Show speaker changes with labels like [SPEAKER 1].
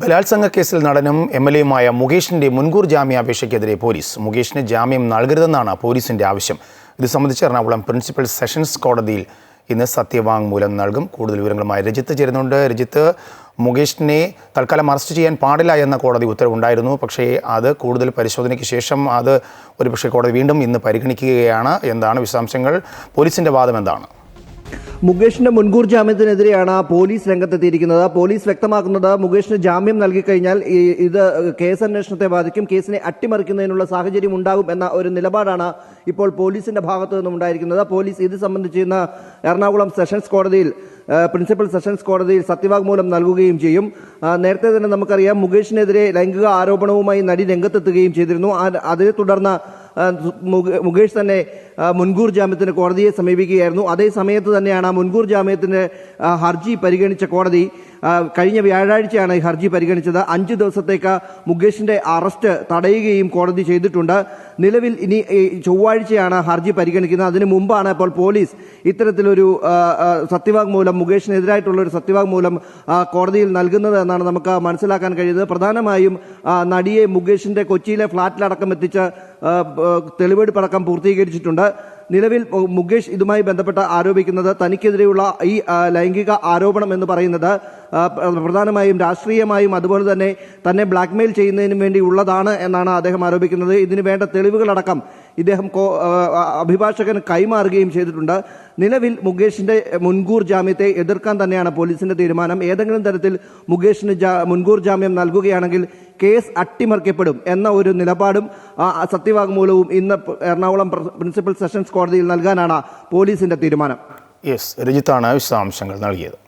[SPEAKER 1] ബലാത്സംഗ കേസിൽ നടനും എം എൽ എയുമായ മുകേഷിന്റെ മുൻകൂർ ജാമ്യാപേക്ഷയ്ക്കെതിരെ പോലീസ്. മുകേഷിന് ജാമ്യം നൽകരുതെന്നാണ് പോലീസിന്റെ ആവശ്യം. ഇത് സംബന്ധിച്ച് എറണാകുളം പ്രിൻസിപ്പൽ സെഷൻസ് കോടതിയിൽ ഇന്ന് സത്യവാങ്മൂലം നൽകും. കൂടുതൽ വിവരങ്ങളുമായി രജിത്ത് ചേരുന്നുണ്ട്. രജിത്ത് മുകേഷിനെ തൽക്കാലം അറസ്റ്റ് ചെയ്യാൻ പാടില്ല എന്ന കോടതി ഉത്തരവുണ്ടായിരുന്നു. പക്ഷേ അത് കൂടുതൽ പരിശോധനയ്ക്ക് ശേഷം അത് ഒരുപക്ഷെ കോടതി വീണ്ടും ഇന്ന് പരിഗണിക്കുകയാണ്. എന്താണ് വിശദാംശങ്ങൾ? പോലീസിന്റെ വാദം എന്താണ്?
[SPEAKER 2] മുകേഷിന്റെ മുൻകൂർ ജാമ്യത്തിനെതിരെയാണ് പോലീസ് രംഗത്തെത്തിയിരിക്കുന്നത്. പോലീസ് വ്യക്തമാക്കുന്നത് മുകേഷിന് ജാമ്യം നൽകിക്കഴിഞ്ഞാൽ ഇത് കേസ് അന്വേഷണത്തെ ബാധിക്കും കേസിനെ അട്ടിമറിക്കുന്നതിനുള്ള സാഹചര്യം ഉണ്ടാകും എന്ന ഒരു നിലപാടാണ് ഇപ്പോൾ പോലീസിന്റെ ഭാഗത്തു നിന്നും ഉണ്ടായിരിക്കുന്നത്. പോലീസ് ഇത് സംബന്ധിച്ച് ഇന്ന് എറണാകുളം സെഷൻസ് കോടതിയിൽ പ്രിൻസിപ്പൽ സെഷൻസ് കോടതിയിൽ സത്യവാങ്മൂലം നൽകുകയും ചെയ്യും. നേരത്തെ തന്നെ നമുക്കറിയാം മുകേഷിനെതിരെ ലൈംഗിക ആരോപണവുമായി നടി രംഗത്തെത്തുകയും ചെയ്തിരുന്നു. അതിനെ തുടർന്ന് മുകേഷ് തന്നെ മുൻകൂർ ജാമ്യത്തിന് കോടതിയെ സമീപിക്കുകയായിരുന്നു. അതേ സമയത്ത് തന്നെയാണ് ആ മുൻകൂർ ജാമ്യത്തിന് ഹർജി പരിഗണിച്ച കോടതി കഴിഞ്ഞ വ്യാഴാഴ്ചയാണ് ഈ ഹർജി പരിഗണിച്ചത്. അഞ്ച് ദിവസത്തേക്ക് മുകേഷിന്റെ അറസ്റ്റ് തടയുകയും കോടതി ചെയ്തിട്ടുണ്ട്. നിലവിൽ ഇനി ചൊവ്വാഴ്ചയാണ് ഹർജി പരിഗണിക്കുന്നത്. അതിനു മുമ്പാണ് ഇപ്പോൾ പോലീസ് ഇത്തരത്തിലൊരു സത്യവാങ്മൂലം മുകേഷിനെതിരായിട്ടുള്ള ഒരു സത്യവാങ്മൂലം കോടതിയിൽ നൽകുന്നത് എന്നാണ് നമുക്ക് മനസ്സിലാക്കാൻ കഴിയുന്നത്. പ്രധാനമായും നടിയെ മുകേഷിന്റെ കൊച്ചിയിലെ ഫ്ളാറ്റിലടക്കം എത്തിച്ച് തെളിവെടുപ്പടക്കം പൂർത്തീകരിച്ചിട്ടുണ്ട്. നിലവിൽ മുകേഷ് ഇതുമായി ബന്ധപ്പെട്ട് ആരോപിക്കുന്നത് തനിക്കെതിരെയുള്ള ഈ ലൈംഗിക ആരോപണം എന്ന് പറയുന്നത് പ്രധാനമായും രാഷ്ട്രീയമായും അതുപോലെ തന്നെ തന്നെ ബ്ലാക്ക്മെയിൽ ചെയ്യുന്നതിനും വേണ്ടി ഉള്ളതാണ് എന്നാണ് അദ്ദേഹം ആരോപിക്കുന്നത്. ഇതിനു വേണ്ട തെളിവുകളടക്കം ഇദ്ദേഹം കോ- അഭിഭാഷകന് കൈമാറുകയും ചെയ്തിട്ടുണ്ട്. നിലവിൽ മുകേഷിന്റെ മുൻകൂർ ജാമ്യത്തെ എതിർക്കാൻ തന്നെയാണ് പോലീസിന്റെ തീരുമാനം. ഏതെങ്കിലും തരത്തിൽ മുകേഷിന് മുൻകൂർ ജാമ്യം നൽകുകയാണെങ്കിൽ കേസ് അട്ടിമറിക്കപ്പെടും എന്ന ഒരു നിലപാടും സത്യവാങ്മൂലവും ഇന്ന് എറണാകുളം പ്രിൻസിപ്പൽ സെഷൻസ് കോടതിയിൽ നൽകാനാണ് പോലീസിന്റെ തീരുമാനം.
[SPEAKER 1] യെസ് രജിത്താണ് വിശദാംശങ്ങൾ നൽകിയത്.